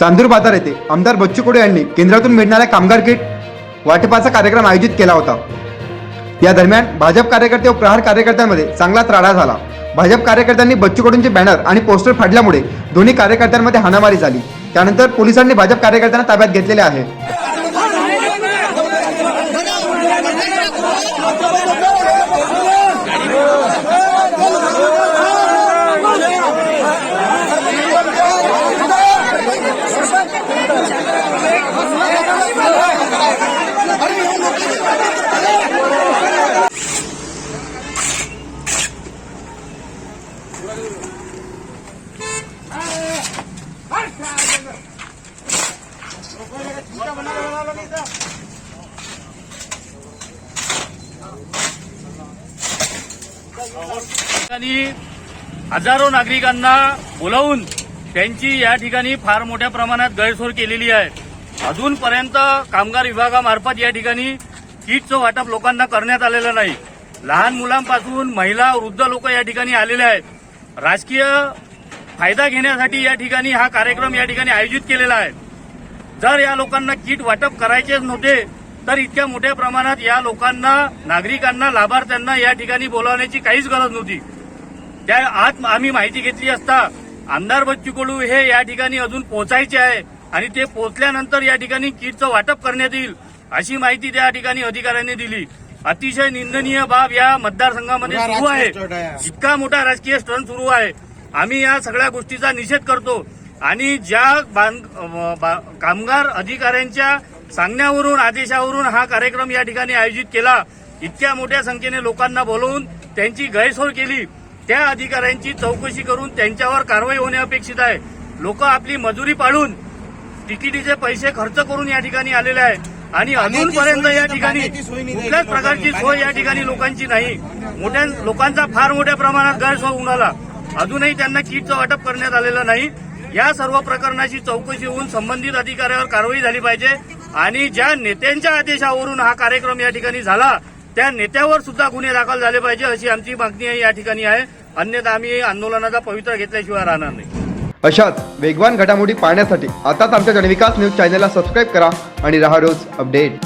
चांदूर बाजार येथे आमदार बच्चू कडू यांनी केंद्रातून मिळणाऱ्या कामगार किट वाटपाचा कार्यक्रम आयोजित केला होता. या दरम्यान भाजप कार्यकर्ते व प्रहार कार्यकर्त्यांमध्ये चांगलाच त्राडा झाला. भाजप कार्यकर्त्यांनी बच्चू कडूंचे बॅनर आणि पोस्टर फाडल्यामुळे दोन्ही कार्यकर्त्यांमध्ये हाणामारी झाली. त्यानंतर पोलिसांनी भाजप कार्यकर्त्यांना ताब्यात घेतलेले आहे. हजारो नागरिकांना बोलावून त्यांची या ठिकाणी फार मोठ्या प्रमाणात गैरसोय केलेली आहे. अजूनपर्यंत कामगार विभागामार्फत या ठिकाणी किटचं वाटप लोकांना करण्यात आलेलं नाही. लहान मुलांपासून महिला वृद्ध लोक या ठिकाणी आलेले आहेत. राजकीय फायदा घेण्यासाठी या ठिकाणी हा कार्यक्रम या ठिकाणी आयोजित केलेला आहे. जर या लोकांना किट वाटप करायचेच नव्हते तर इतक्या मोठ्या प्रमाणात या लोकांना नागरिकांना लाभार्थ्यांना या ठिकाणी बोलावण्याची काहीच गरज नव्हती. त्या आत आम्ही माहिती घेतली असता आमदार बच्चू कडू हे या ठिकाणी अजून पोहोचायचे आहे आणि ते पोहोचल्यानंतर या ठिकाणी किटचं वाटप करण्यात येईल अशी माहिती त्या ठिकाणी अधिकाऱ्यांनी दिली. अतिशय निंदनीय बाब या मतदारसंघामध्ये सुरू आहे. इतका मोठा राजकीय स्टंट सुरू आहे. आम्ही या सगळ्या गोष्टीचा निषेध करतो. आणि ज्या बांध कामगार अधिकाऱ्यांच्या सांगण्यावरून आदेशावरून हा कार्यक्रम या ठिकाणी आयोजित केला इतक्या मोठ्या संख्येने लोकांना बोलवून त्यांची गैरसोय केली. त्या अधिकाऱ्यांची चौकशी करून त्यांच्यावर कारवाई होणे अपेक्षित आहे. लोक आपली मजुरी पाडून तिकिटीचे पैसे खर्च करून या ठिकाणी आलेले आहेत. आणि अजूनपर्यंत या ठिकाणी कुठल्याच प्रकारची सोय या ठिकाणी लोकांची नाही. मोठ्या लोकांचा फार मोठ्या प्रमाणात गैरसोय होऊन आला अजूनही त्यांना किटचं वाटप करण्यात आलेलं नाही. या सर्व प्रकरणाची चौकशी होऊन संबंधित अधिकाऱ्यावर कारवाई झाली पाहिजे. आणि ज्या नेत्यांच्या आदेशावरून हा कार्यक्रम या ठिकाणी झाला त्या नेत्यावर सुद्धा गुन्हे दाखल झाले पाहिजे अशी आमची मागणी आहे या ठिकाणी आहे. अन्यथा आम्ही आंदोलनाचा पवित्रा घेतल्याशिवाय राहणार नाही. अशाच वेगवान घडामोडी पाहण्यासाठी आताच आमच्या जनविकास न्यूज चॅनलला सबस्क्राईब करा आणि रहा रोज अपडेट.